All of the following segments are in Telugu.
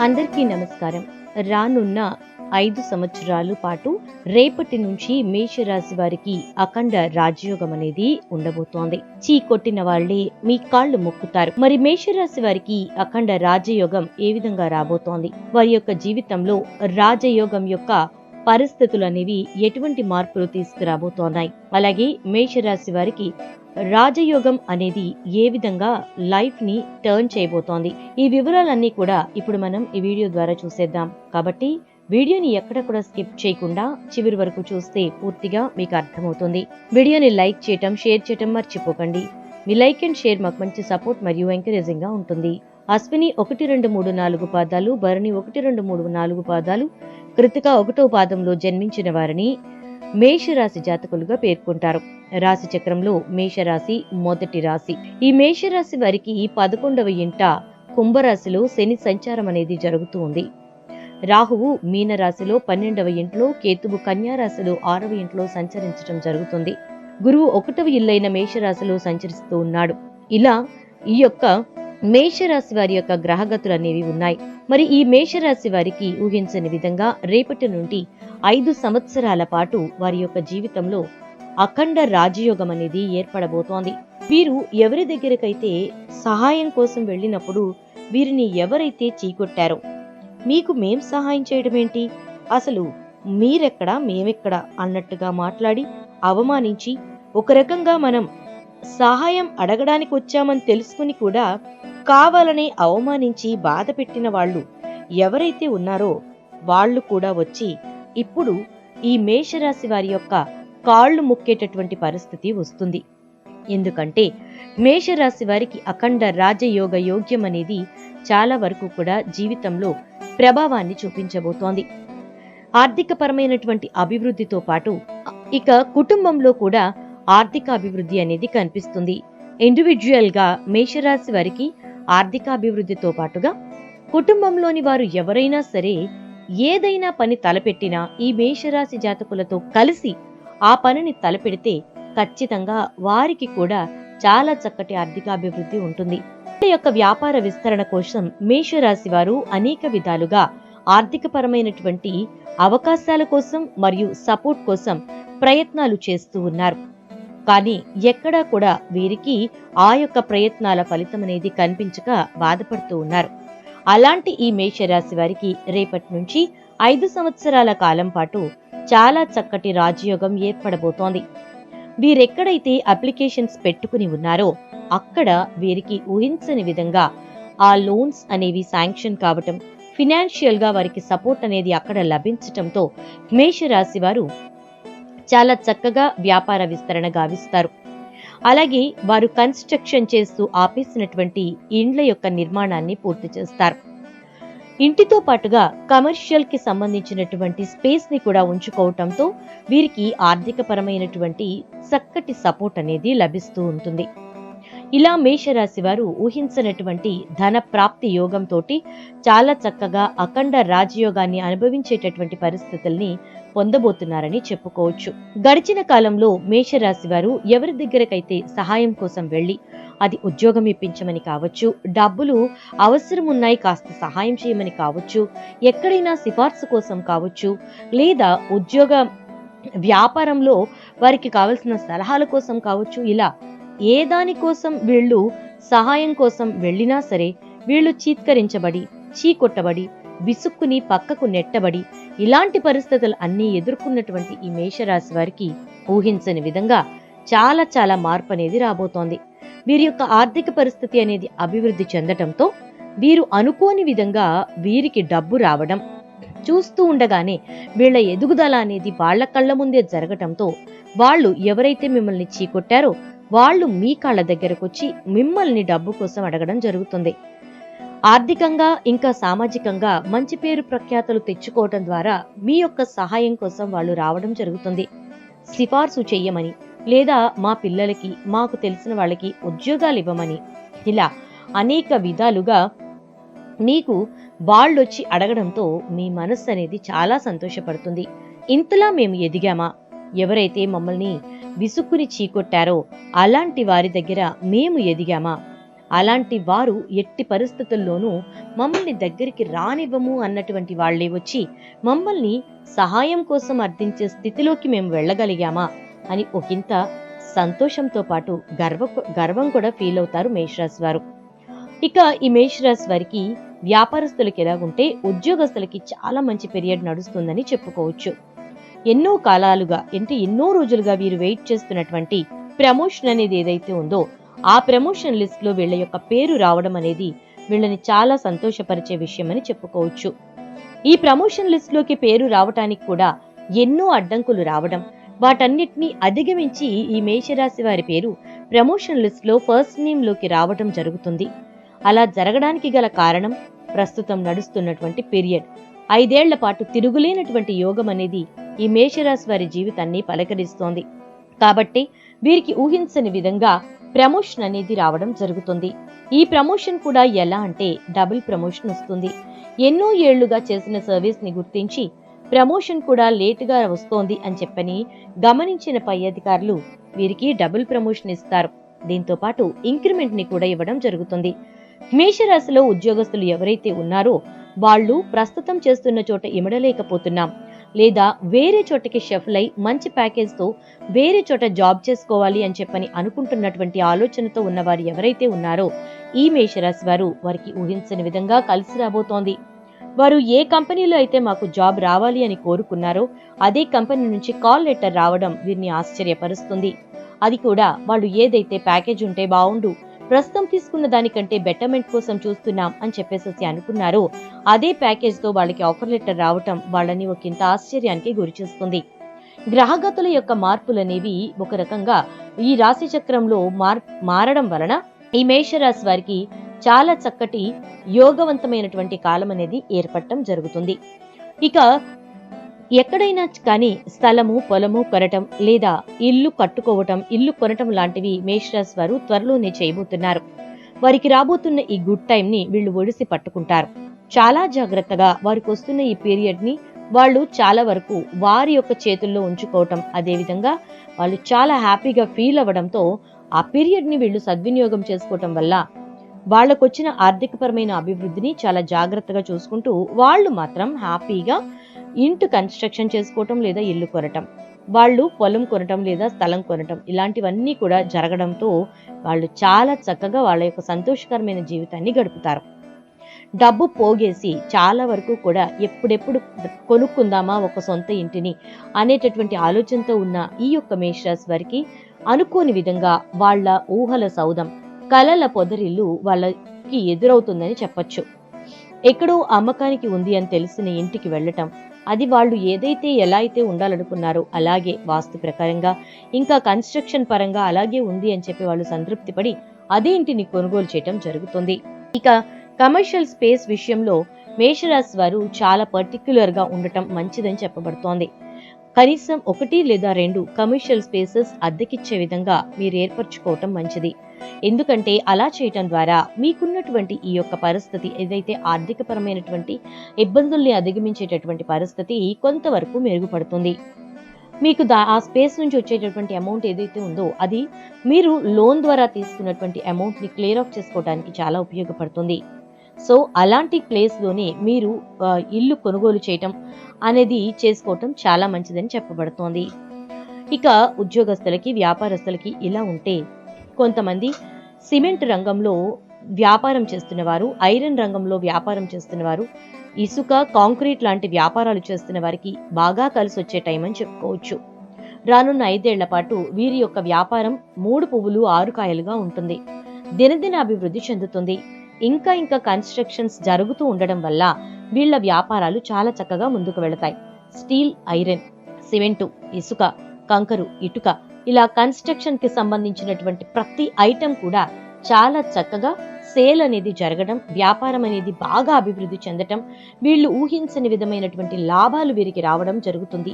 అందరికీ నమస్కారం. రానున్న ఐదు సంవత్సరాలు పాటు రేపటి నుంచి మేషరాశి వారికి అఖండ రాజయోగం అనేది ఉండబోతోంది. చీ కొట్టిన వాళ్ళే మీ కాళ్ళు మొక్కుతారు. మరి మేషరాశి వారికి అఖండ రాజయోగం ఏ విధంగా రాబోతోంది? వారి యొక్క జీవితంలో రాజయోగం యొక్క పరిస్థితులు అనేవి ఎటువంటి మార్పులు తీసుకురాబోతోన్నాయి? అలాగే మేషరాశి వారికి రాజయోగం అనేది ఏ విధంగా లైఫ్ని టర్న్ చేయబోతోంది? ఈ వివరాలన్నీ కూడా ఇప్పుడు మనం ఈ వీడియో ద్వారా చూసేద్దాం. కాబట్టి వీడియోని ఎక్కడ కూడా స్కిప్ చేయకుండా చివరి వరకు చూస్తే పూర్తిగా మీకు అర్థమవుతుంది. వీడియోని లైక్ చేయటం షేర్ చేయటం మర్చిపోకండి. మీ లైక్ అండ్ షేర్ మాకు మంచి సపోర్ట్ మరియు ఎంకరేజింగ్గా ఉంటుంది. అశ్విని ఒకటి రెండు మూడు నాలుగు పాదాలు భరణి ఒకటి రెండు మూడు నాలుగు పాదాలు కృతిక ఒకటో పాదంలో జన్మించిన వారిని మేషరాశి జాతకులుగా పేర్కొంటారు. రాశి చక్రంలో మేషరాశి మొదటి రాశి. ఈ మేషరాశి వారికి పదకొండవ ఇంట కుంభరాశిలో శని సంచారం అనేది జరుగుతూ ఉంది. రాహువు మీనరాశిలో పన్నెండవ ఇంట్లో కేతువు కన్యా రాశిలో ఆరవ ఇంట్లో సంచరించడం జరుగుతుంది. గురువు ఒకటవ ఇల్లైన మేషరాశిలో సంచరిస్తూ ఉన్నాడు. ఇలా ఈ యొక్క మేషరాశి వారి యొక్క గ్రహగతులు అనేవి ఉన్నాయి. మరి ఈ మేషరాశి వారికి ఊహించని విధంగా రేపటి నుండి ఐదు సంవత్సరాల పాటు వారి యొక్క జీవితంలో అఖండ రాజయోగం అనేది ఏర్పడబోతోంది. వీరు ఎవరి దగ్గరకైతే సహాయం కోసం వెళ్ళినప్పుడు వీరిని ఎవరైతే చీకొట్టారో మీకు మేం సహాయం చేయడం ఏంటి? అసలు మీరెక్కడా మేమెక్కడా అన్నట్టుగా మాట్లాడి అవమానించి ఒక రకంగా మనం సహాయం అడగడానికి వచ్చామని తెలుసుకుని కూడా కావాలనే అవమానించి బాధ పెట్టిన వాళ్ళు ఎవరైతే ఉన్నారో వాళ్ళు కూడా వచ్చి ఇప్పుడు ఈ మేషరాశి వారి యొక్క కాళ్ళు ముక్కేటటువంటి పరిస్థితి వస్తుంది. ఎందుకంటే మేషరాశి వారికి అఖండ రాజయోగ యోగ్యం అనేది చాలా వరకు కూడా జీవితంలో ప్రభావాన్ని చూపించబోతోంది. ఆర్థికపరమైనటువంటి అభివృద్ధితో పాటు ఇక కుటుంబంలో కూడా ఆర్థిక అభివృద్ధి అనేది కనిపిస్తుంది. ఇండివిజువల్గా మేషరాశి వారికి ఆర్థిక అభివృద్ధితో పాటుగా కుటుంబంలోని వారు ఎవరైనా సరే ఏదైనా పని తలపెట్టినా ఈ మేషరాశి జాతకులతో కలిసి ఆ పనిని తలపెడితే ఖచ్చితంగా వారికి కూడా చాలా చక్కటి ఆర్థికాభివృద్ధి ఉంటుంది. యొక్క వ్యాపార విస్తరణ కోసం మేషరాశి వారు అనేక విధాలుగా ఆర్థికపరమైనటువంటి అవకాశాల కోసం మరియు సపోర్ట్ కోసం ప్రయత్నాలు చేస్తూ ఉన్నారు. కానీ ఎక్కడా కూడా వీరికి ఆ యొక్క ప్రయత్నాల ఫలితం అనేది కనిపించక బాధపడుతూ ఉన్నారు. అలాంటి ఈ మేషరాశి వారికి రేపటి నుంచి ఐదు సంవత్సరాల కాలం పాటు చాలా చక్కటి రాజయోగం ఏర్పడబోతోంది. వీరెక్కడైతే అప్లికేషన్స్ పెట్టుకుని ఉన్నారో అక్కడ వీరికి ఊహించని విధంగా ఆ లోన్స్ అనేవి శాంక్షన్ కావటం ఫినాన్షియల్గా వారికి సపోర్ట్ అనేది అక్కడ లభించటంతో మేషరాశి వారు చాలా చక్కగా వ్యాపార విస్తరణ గావిస్తారు. అలాగే వారు కన్స్ట్రక్షన్ చేస్తూ ఆపేసినటువంటి ఇండ్ల యొక్క నిర్మాణాన్ని పూర్తి చేస్తారు. ఇంటితో పాటుగా కమర్షియల్కి సంబంధించినటువంటి స్పేస్ని కూడా ఉంచుకోవటంతో వీరికి ఆర్థిక పరమైనటువంటి చక్కటి సపోర్ట్ అనేది లభిస్తూ ఉంటుంది. ఇలా మేషరాశి వారు ఊహించనటువంటి ధన ప్రాప్తి యోగంతో చాలా చక్కగా అఖండ రాజయోగాన్ని అనుభవించేటటువంటి పరిస్థితుల్ని పొందబోతున్నారని చెప్పుకోవచ్చు. గడిచిన కాలంలో మేషరాశి వారు ఎవరి దగ్గరకైతే సహాయం కోసం వెళ్ళి అది ఉద్యోగం ఇప్పించమని కావచ్చు డబ్బులు అవసరం ఉన్నాయి కాస్త సహాయం చేయమని కావచ్చు ఎక్కడైనా సిఫార్సు కోసం కావచ్చు లేదా ఉద్యోగ వ్యాపారంలో వారికి కావలసిన సలహాల కోసం కావచ్చు ఇలా ఏ దాని కోసం వీళ్ళు సహాయం కోసం వెళ్ళినా సరే వీళ్ళు చీత్కరించబడి చీకొట్టబడి విసుక్కుని పక్కకు నెట్టబడి ఇలాంటి పరిస్థితులు అన్నీ ఎదుర్కొన్నటువంటి ఈ మేషరాశి వారికి ఊహించని విధంగా చాలా చాలా మార్పు అనేది రాబోతోంది. వీరి యొక్క ఆర్థిక పరిస్థితి అనేది అభివృద్ధి చెందటంతో వీరు అనుకోని విధంగా వీరికి డబ్బు రావడం చూస్తూ ఉండగానే వీళ్ళ ఎదుగుదల అనేది వాళ్ళ కళ్ళ ముందే జరగటంతో వాళ్ళు ఎవరైతే మిమ్మల్ని చీకొట్టారో వాళ్ళు మీ కాళ్ళ దగ్గరకు వచ్చి మిమ్మల్ని డబ్బు కోసం అడగడం జరుగుతుంది. ఆర్థికంగా ఇంకా సామాజికంగా మంచి పేరు ప్రఖ్యాతలు తెచ్చుకోవటం ద్వారా మీ యొక్క సహాయం కోసం వాళ్ళు రావడం జరుగుతుంది. సిఫార్సు చెయ్యమని లేదా మా పిల్లలకి మాకు తెలిసిన వాళ్ళకి ఉద్యోగాలు ఇవ్వమని ఇలా అనేక విధాలుగా మీకు వాళ్ళొచ్చి అడగడంతో మీ మనస్సు అనేది చాలా సంతోషపడుతుంది. ఇంతలా మేము ఎదిగామా? ఎవరైతే మమ్మల్ని విసుక్కుని చీకొట్టారో అలాంటి వారి దగ్గర మేము ఎదిగామా? అలాంటి వారు ఎట్టి పరిస్థితుల్లోనూ మమ్మల్ని దగ్గరికి రానివ్వము అన్నటువంటి వాళ్ళే వచ్చి మమ్మల్ని సహాయం కోసం అర్థించే స్థితిలోకి మేము వెళ్ళగలిగామా? అని ఒకంత సంతోషంతో పాటు గర్వ గర్వం కూడా ఫీల్ అవుతారు మేషరాశి వారు. ఇక ఈ మేషరాశి వారికి వ్యాపారస్తులకి ఎలాగుంటే ఉద్యోగస్తులకి చాలా మంచి పీరియడ్ నడుస్తుందని చెప్పుకోవచ్చు. ఎన్నో కాలాలుగా అంటే ఎన్నో రోజులుగా వీరు వెయిట్ చేస్తున్నటువంటి ప్రమోషన్ అనేది ఏదైతే ఉందో ఆ ప్రమోషన్ లిస్ట్లో వీళ్ళ యొక్క పేరు రావడం అనేది వీళ్ళని చాలా సంతోషపరిచే విషయం అని చెప్పుకోవచ్చు. ఈ ప్రమోషన్ లిస్ట్లోకి పేరు రావటానికి కూడా ఎన్నో అడ్డంకులు రావడం వాటన్నిటిని అధిగమించి ఈ మేషరాశి వారి పేరు ప్రమోషన్ లిస్ట్లో ఫస్ట్ నేమ్లోకి రావటం జరుగుతుంది. అలా జరగడానికి గల కారణం ప్రస్తుతం నడుస్తున్నటువంటి పీరియడ్ ఐదేళ్ళ పాటు తిరుగులేనటువంటి యోగం అనేది ఈ మేషరాశి వారి జీవితాన్ని పలకరిస్తోంది. కాబట్టి వీరికి ఊహించని విధంగా ప్రమోషన్ అనేది రావడం జరుగుతుంది. ఈ ప్రమోషన్ కూడా ఎలా అంటే డబుల్ ప్రమోషన్ వస్తుంది. ఎన్నో ఏళ్ళుగా చేసిన సర్వీస్ని గుర్తించి ప్రమోషన్ కూడా లేటుగా వస్తోంది అని చెప్పని గమనించిన పై అధికారులు వీరికి డబుల్ ప్రమోషన్ ఇస్తారు. దీంతో పాటు ఇంక్రిమెంట్ని కూడా ఇవ్వడం జరుగుతుంది. మేషరాశిలో ఉద్యోగస్తులు ఎవరైతే ఉన్నారో వాళ్ళు ప్రస్తుతం చేస్తున్న చోట ఇమడలేకపోతున్నాం. లేదా వేరే చోటకి షెఫ్ల్ అయి మంచి ప్యాకేజ్తో వేరే చోట జాబ్ చేసుకోవాలి అని చెప్పని అనుకుంటున్నటువంటి ఆలోచనతో ఉన్నవారు ఎవరైతే ఉన్నారో ఈ మేషరాశి వారు వారికి ఊహించని విధంగా కలిసి రాబోతోంది. వారు ఏ కంపెనీలో అయితే మాకు జాబ్ రావాలి అని కోరుకున్నారో అదే కంపెనీ నుంచి కాల్ లెటర్ రావడం వీరిని ఆశ్చర్యపరుస్తుంది. అది కూడా వాళ్ళు ఏదైతే ప్యాకేజ్ ఉంటే బాగుండు ప్రస్తుతం తీసుకున్న దానికంటే బెటర్మెంట్ కోసం చూస్తున్నాం అని చెప్పేసి అనుకున్నారో. అదే ప్యాకేజ్తో వాళ్ళకి ఆఫర్ లెటర్ రావటం వాళ్ళని ఒకంత ఆశ్చర్యానికి గురిచేస్తుంది గ్రహగతుల యొక్క మార్పులనేవి ఒక రకంగా ఈ రాశి చక్రంలో మార్ మారడం వలన ఈ మేషరాశి వారికి చాలా చక్కటి యోగవంతమైనటువంటి కాలం అనేది ఏర్పడటం జరుగుతుంది. ఇక ఎక్కడైనా కానీ స్థలము పొలము కొనటం లేదా ఇల్లు కట్టుకోవటం ఇల్లు కొనటం లాంటివి మేషరాశి వారు త్వరలోనే చేయబోతున్నారు. వారికి రాబోతున్న ఈ గుడ్ టైం ని వీళ్ళు ఒడిసి పట్టుకుంటారు. చాలా జాగ్రత్తగా వారికి వస్తున్న ఈ పీరియడ్ని వాళ్ళు చాలా వరకు వారి యొక్క చేతుల్లో ఉంచుకోవటం. అదేవిధంగా వాళ్ళు చాలా హ్యాపీగా ఫీల్ అవ్వడంతో ఆ పీరియడ్ని వీళ్ళు సద్వినియోగం చేసుకోవటం వల్ల వాళ్ళకొచ్చిన ఆర్థికపరమైన అభివృద్ధిని చాలా జాగ్రత్తగా చూసుకుంటూ వాళ్ళు మాత్రం హ్యాపీగా ఇంటి కన్స్ట్రక్షన్ చేసుకోవటం లేదా ఇల్లు కొనటం వాళ్ళు పొలం కొనటం లేదా స్థలం కొనటం ఇలాంటివన్నీ కూడా జరగడంతో వాళ్ళు చాలా చక్కగా వాళ్ళ యొక్క సంతోషకరమైన జీవితాన్ని గడుపుతారు. డబ్బు పోగేసి చాలా వరకు కూడా ఎప్పుడెప్పుడు కొనుక్కుందామా ఒక సొంత ఇంటిని అనేటటువంటి ఆలోచనతో ఉన్న ఈ యొక్క మేషరాశి వారికి అనుకోని విధంగా వాళ్ళ ఊహల సౌదం కలల పొదరిల్లు వాళ్ళకి ఎదురవుతుందని చెప్పచ్చు. ఎక్కడో అమ్మకానికి ఉంది అని తెలిసిన ఇంటికి వెళ్ళటం అది వాళ్ళు ఏదైతే ఎలా అయితే ఉండాలనుకున్నారో అలాగే వాస్తు ప్రకారంగా ఇంకా కన్స్ట్రక్షన్ పరంగా అలాగే ఉంది అని చెప్పి వాళ్ళు సంతృప్తి పడి అదే ఇంటిని కొనుగోలు చేయటం జరుగుతుంది. ఇక కమర్షియల్ స్పేస్ విషయంలో మేషరాశి వారు చాలా పర్టిక్యులర్గా ఉండటం మంచిదని చెప్పబడుతోంది. కనీసం ఒకటి లేదా రెండు కమర్షియల్ స్పేసెస్ అద్దెకిచ్చే విధంగా మీరు ఏర్పరచుకోవటం మంచిది. ఎందుకంటే అలా చేయటం ద్వారా మీకున్నటువంటి ఈ యొక్క పరిస్థితి ఏదైతే ఆర్థికపరమైనటువంటి ఇబ్బందుల్ని అధిగమించేటటువంటి పరిస్థితి కొంతవరకు మెరుగుపడుతుంది. మీకు దా ఆ స్పేస్ నుంచి వచ్చేటటువంటి అమౌంట్ ఏదైతే ఉందో అది మీరు లోన్ ద్వారా తీసుకున్నటువంటి అమౌంట్ని క్లియర్ ఆఫ్ చేసుకోవడానికి చాలా ఉపయోగపడుతుంది. సో అలాంటి ప్లేస్లోనే మీరు ఇల్లు కొనుగోలు చేయటం అనేది చేసుకోవటం చాలా మంచిదని చెప్పబడుతోంది. ఇక ఉద్యోగస్తులకి వ్యాపారస్తులకి ఇలా ఉంటే కొంతమంది సిమెంట్ రంగంలో వ్యాపారం చేస్తున్నవారు ఐరన్ రంగంలో వ్యాపారం చేస్తున్నవారు ఇసుక కాంక్రీట్ లాంటి వ్యాపారాలు చేస్తున్న వారికి బాగా కలిసి వచ్చే టైం అని చెప్పుకోవచ్చు. రానున్న ఐదేళ్ళ పాటు వీరి యొక్క వ్యాపారం మూడు పువ్వులు ఆరు కాయలుగా ఉంటుంది. దినదిన అభివృద్ధి చెందుతుంది. ఇంకా ఇంకా కన్స్ట్రక్షన్స్ జరుగుతూ ఉండడం వల్ల వీళ్ళ వ్యాపారాలు చాలా చక్కగా ముందుకు వెళతాయి. స్టీల్ ఐరన్ సిమెంటు ఇసుక కంకరు ఇటుక ఇలా కన్స్ట్రక్షన్కి సంబంధించినటువంటి ప్రతి ఐటెం కూడా చాలా చక్కగా సేల్ అనేది జరగడం వ్యాపారం అనేది బాగా అభివృద్ధి చెందటం వీళ్ళు ఊహించని విధమైనటువంటి లాభాలు వీరికి రావడం జరుగుతుంది.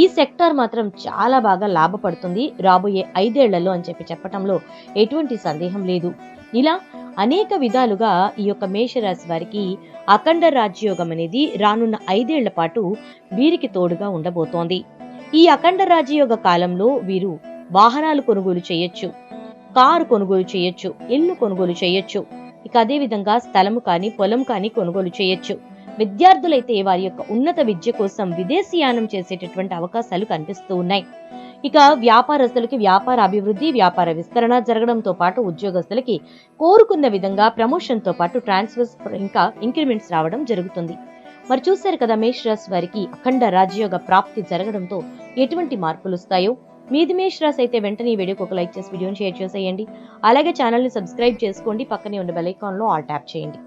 ఈ సెక్టార్ మాత్రం చాలా బాగా లాభపడుతుంది రాబోయే ఐదేళ్ళలో అని చెప్పి చెప్పడంలో ఎటువంటి సందేహం లేదు. ఇలా అనేక విధాలుగా ఈ యొక్క మేషరాశి వారికి అఖండ రాజ్యోగం అనేది రానున్న ఐదేళ్ళ పాటు వీరికి తోడుగా ఉండబోతోంది. ఈ అఖండ రాజ్యయోగ కాలంలో వీరు వాహనాలు కొనుగోలు చేయొచ్చు కారు కొనుగోలు చేయొచ్చు ఇల్లు కొనుగోలు చేయొచ్చు ఇక అదే విధంగా స్థలము కానీ పొలం కానీ కొనుగోలు చేయొచ్చు. విద్యార్థులైతే వారి యొక్క ఉన్నత విద్య కోసం విదేశీయానం చేసేటటువంటి అవకాశాలు కనిపిస్తూ ఉన్నాయి. ఇక వ్యాపారస్తులకి వ్యాపార అభివృద్ధి వ్యాపార విస్తరణ జరగడంతో పాటు ఉద్యోగస్తులకి కోరుకున్న విధంగా ప్రమోషన్తో పాటు ట్రాన్స్ఫర్స్ ఇంకా ఇంక్రిమెంట్స్ రావడం జరుగుతుంది. మరి చూశారు కదా మేష్రాస్ వారికి అఖండ రాజయోగ ప్రాప్తి జరగడంతో ఎటువంటి మార్పులు వస్తాయో? మీది మేష్ అయితే వెంటనే ఈ వీడియోకి ఒక లైక్ చేసి వీడియోని షేర్ చేసేయండి. అలాగే ఛానల్ని సబ్స్క్రైబ్ చేసుకోండి. పక్కనే ఉన్న బెల్ ఐకాన్లో ఆల్ ట్యాప్ చేయండి.